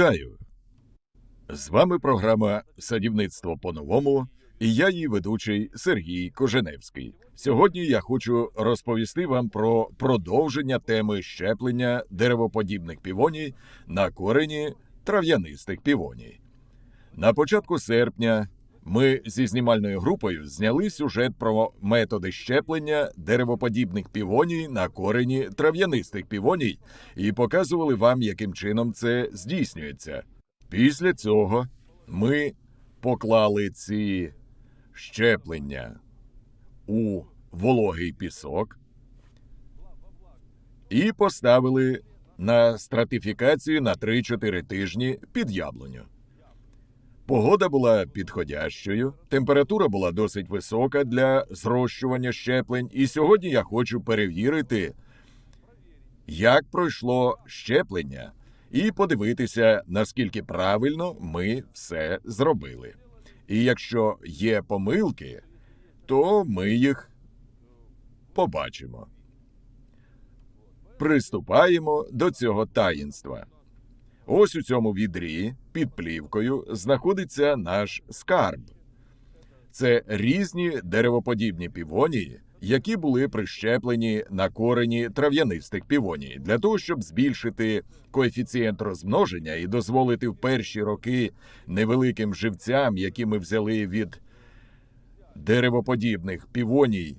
Вітаю! З вами програма Садівництво по-новому і я її ведучий Сергій Коженевський. Сьогодні я хочу розповісти вам про продовження теми щеплення деревоподібних півоній на корені трав'янистих півоній. На початку серпня ми зі знімальною групою зняли сюжет про методи щеплення деревоподібних півоній на корені трав'янистих півоній і показували вам, яким чином це здійснюється. Після цього ми поклали ці щеплення у вологий пісок і поставили на стратифікацію на 3-4 тижні під яблуню. Погода була підходящою, температура була досить висока для зрощування щеплень, і сьогодні я хочу перевірити, як пройшло щеплення, і подивитися, наскільки правильно ми все зробили. І якщо є помилки, то ми їх побачимо. Приступаємо до цього таїнства. Ось у цьому відрі під плівкою знаходиться наш скарб. Це різні деревоподібні півонії, які були прищеплені на корені трав'янистих півоній, для того, щоб збільшити коефіцієнт розмноження і дозволити в перші роки невеликим живцям, які ми взяли від деревоподібних півоній,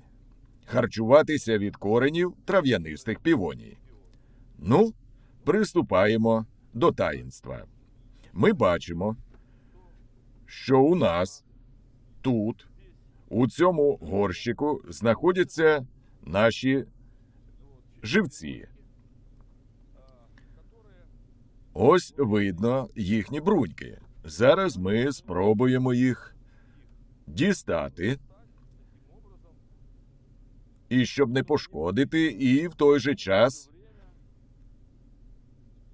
харчуватися від коренів трав'янистих півоній. Ну, приступаємо до таїнства. Ми бачимо, що у нас тут, у цьому горщику, знаходяться наші живці. Ось видно їхні бруньки. Зараз ми спробуємо їх дістати. І щоб не пошкодити, і в той же час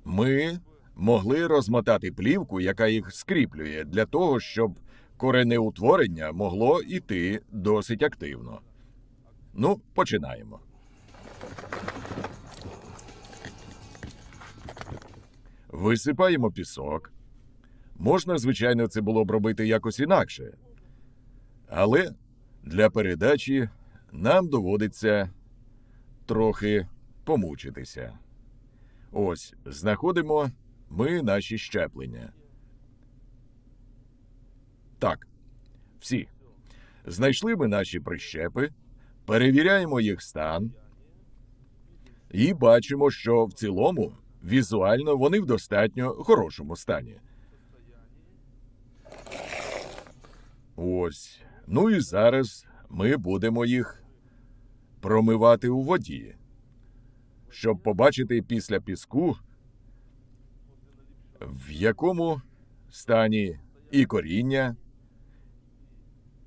ми могли розмотати плівку, яка їх скріплює, для того, щоб коренеутворення могло йти досить активно. Ну, починаємо. Висипаємо пісок. Можна, звичайно, це було б робити якось інакше. Але для передачі нам доводиться трохи помучитися. Ось знаходимо ми наші щеплення. Так, всі. Знайшли ми наші прищепи, перевіряємо їх стан і бачимо, що в цілому візуально вони в достатньо хорошому стані. Ось. Ну і зараз ми будемо їх промивати у воді, щоб побачити після піску, в якому стані і коріння,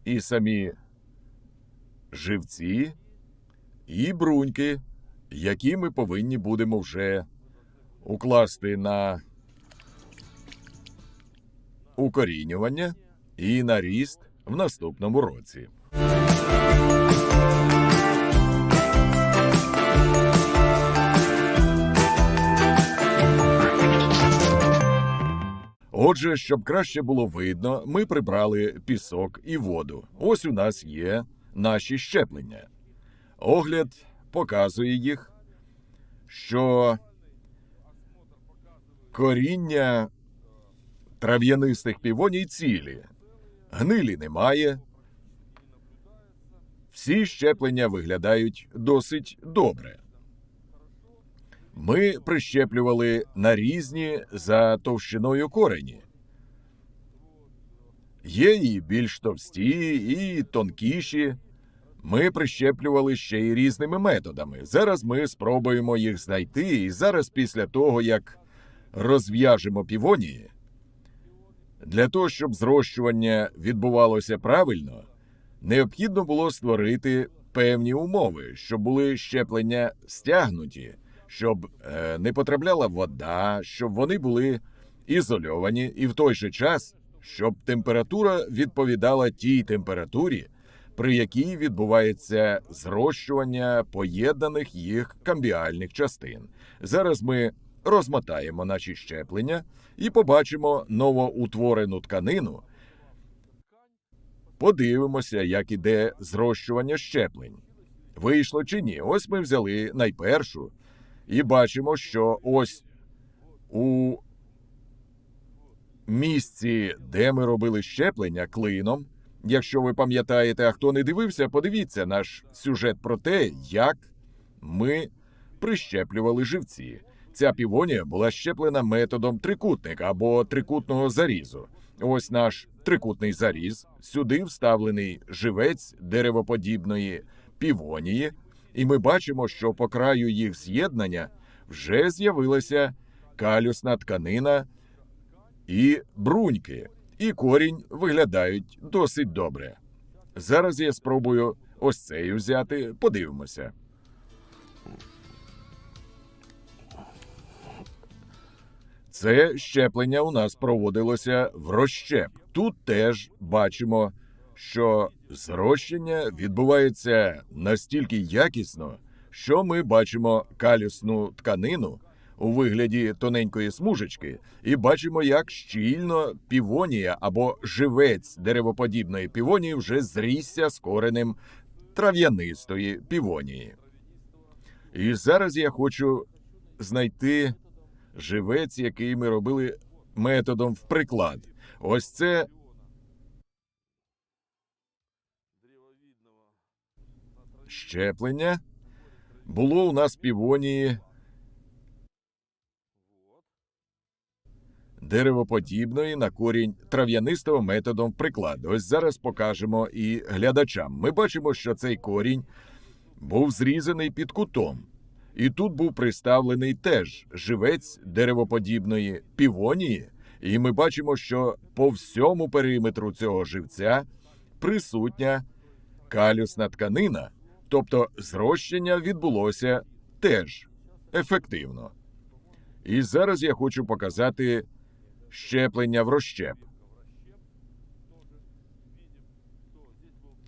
і самі живці, і бруньки, які ми повинні будемо вже укласти на укорінювання і на ріст в наступному році. Отже, щоб краще було видно, ми прибрали пісок і воду. Ось у нас є наші щеплення. Огляд показує їх, що коріння трав'янистих півоній цілі, гнилі немає. Всі щеплення виглядають досить добре. Ми прищеплювали на різні за товщиною корені. Є і більш товсті, і тонкіші. Ми прищеплювали ще й різними методами. Зараз ми спробуємо їх знайти, і зараз, після того, як розв'яжемо півонії, для того, щоб зрощування відбувалося правильно, необхідно було створити певні умови, щоб були щеплення стягнуті, щоб е, не потрапляла вода, щоб вони були ізольовані, і в той же час, щоб температура відповідала тій температурі, при якій відбувається зрощування поєднаних їх камбіальних частин. Зараз ми розмотаємо наші щеплення і побачимо новоутворену тканину. Подивимося, як іде зрощування щеплень. Вийшло чи ні? Ось ми взяли найпершу і бачимо, що ось у місці, де ми робили щеплення клином. Якщо ви пам'ятаєте, а хто не дивився, подивіться наш сюжет про те, як ми прищеплювали живці. Ця півонія була щеплена методом трикутника або трикутного зарізу. Ось наш трикутний заріз. Сюди вставлений живець деревоподібної півонії, і ми бачимо, що по краю їх з'єднання вже з'явилася калюсна тканина і бруньки, і корінь виглядають досить добре. Зараз я спробую ось цей взяти, подивимося. Це щеплення у нас проводилося в розщеп. Тут теж бачимо, що зрощення відбувається настільки якісно, що ми бачимо калюсну тканину у вигляді тоненької смужечки, і бачимо, як щільно півонія або живець деревоподібної півонії вже зрісся з коренем трав'янистої півонії. І зараз я хочу знайти живець, який ми робили методом в приклад. Ось це щеплення було у нас півонії деревоподібної на корінь трав'янистого методом в приклад. Ось зараз покажемо і глядачам. Ми бачимо, що цей корінь був зрізаний під кутом. І тут був приставлений теж живець деревоподібної півонії, і ми бачимо, що по всьому периметру цього живця присутня калюсна тканина, тобто зрощення відбулося теж ефективно. І зараз я хочу показати щеплення в розщеп.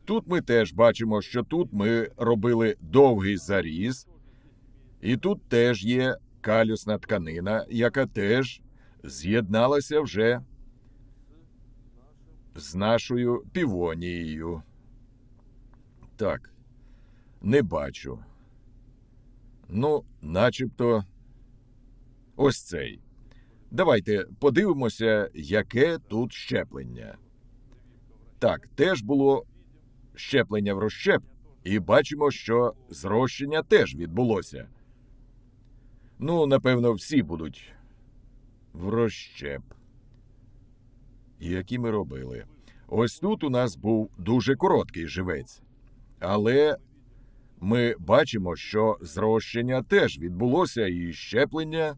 Тут ми теж бачимо, що тут ми робили довгий заріз. І тут теж є калюсна тканина, яка теж з'єдналася вже з нашою півонією. Так, не бачу. Ну, начебто, ось цей. Давайте подивимося, яке тут щеплення. Так, теж було щеплення в розщеп, і бачимо, що зрощення теж відбулося. Ну, напевно, всі будуть в розщеп. Які ми робили. Ось тут у нас був дуже короткий живець. Але ми бачимо, що зрощення теж відбулося, і щеплення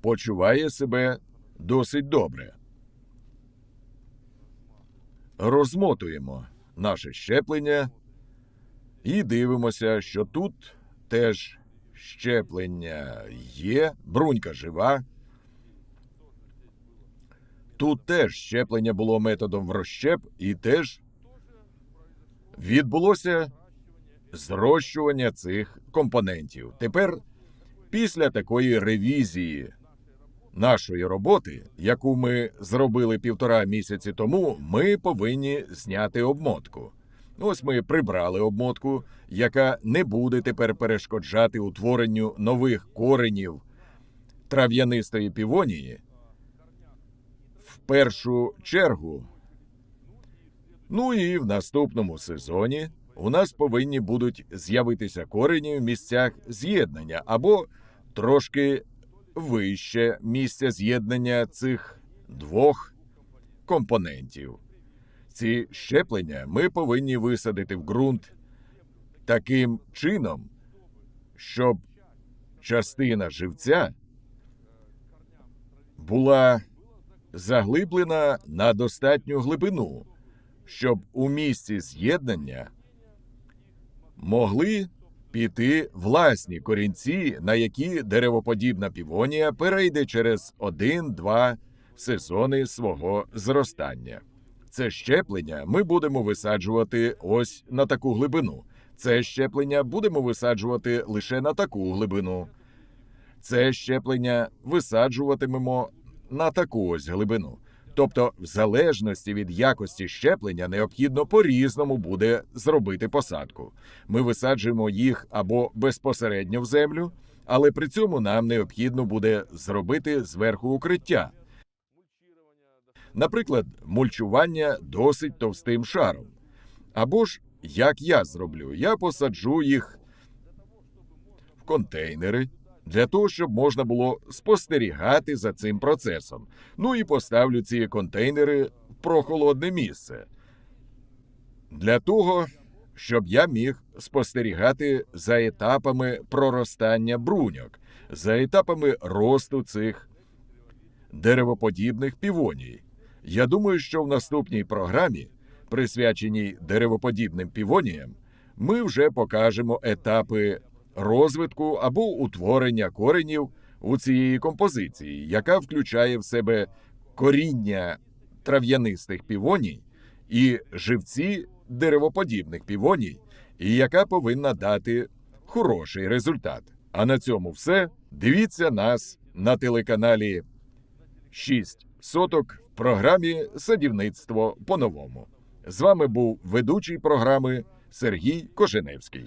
почуває себе досить добре. Розмотуємо наше щеплення і дивимося, що тут теж щеплення є, брунька жива. Тут теж щеплення було методом в розщеп, і теж відбулося зрощування цих компонентів. Тепер, після такої ревізії нашої роботи, яку ми зробили півтора місяці тому, ми повинні зняти обмотку. Ось ми прибрали обмотку, яка не буде тепер перешкоджати утворенню нових коренів трав'янистої півонії. В першу чергу. Ну і в наступному сезоні у нас повинні будуть з'явитися корені в місцях з'єднання або трошки вище місця з'єднання цих двох компонентів. Ці щеплення ми повинні висадити в ґрунт таким чином, щоб частина живця була заглиблена на достатню глибину, щоб у місці з'єднання могли піти власні корінці, на які деревоподібна півонія перейде через один-два сезони свого зростання. Це щеплення ми будемо висаджувати ось на таку глибину. Це щеплення будемо висаджувати лише на таку глибину. це щеплення висаджуватимемо на таку ось глибину. Тобто, в залежності від якості щеплення, необхідно по-різному буде зробити посадку. Ми висаджуємо їх або безпосередньо в землю, але при цьому нам необхідно буде зробити зверху укриття. Наприклад, мульчування досить товстим шаром. Або ж, як я зроблю, я посаджу їх в контейнери для того, щоб можна було спостерігати за цим процесом. Ну і поставлю ці контейнери в прохолодне місце. Для того, щоб я міг спостерігати за етапами проростання бруньок, за етапами росту цих деревоподібних півоній. Я думаю, що в наступній програмі, присвяченій деревоподібним півоніям, ми вже покажемо етапи розвитку або утворення коренів у цієї композиції, яка включає в себе коріння трав'янистих півоній і живці деревоподібних півоній, і яка повинна дати хороший результат. А на цьому все. Дивіться нас на телеканалі 6 соток в програмі Садівництво по-новому. З вами був ведучий програми Сергій Коженевський.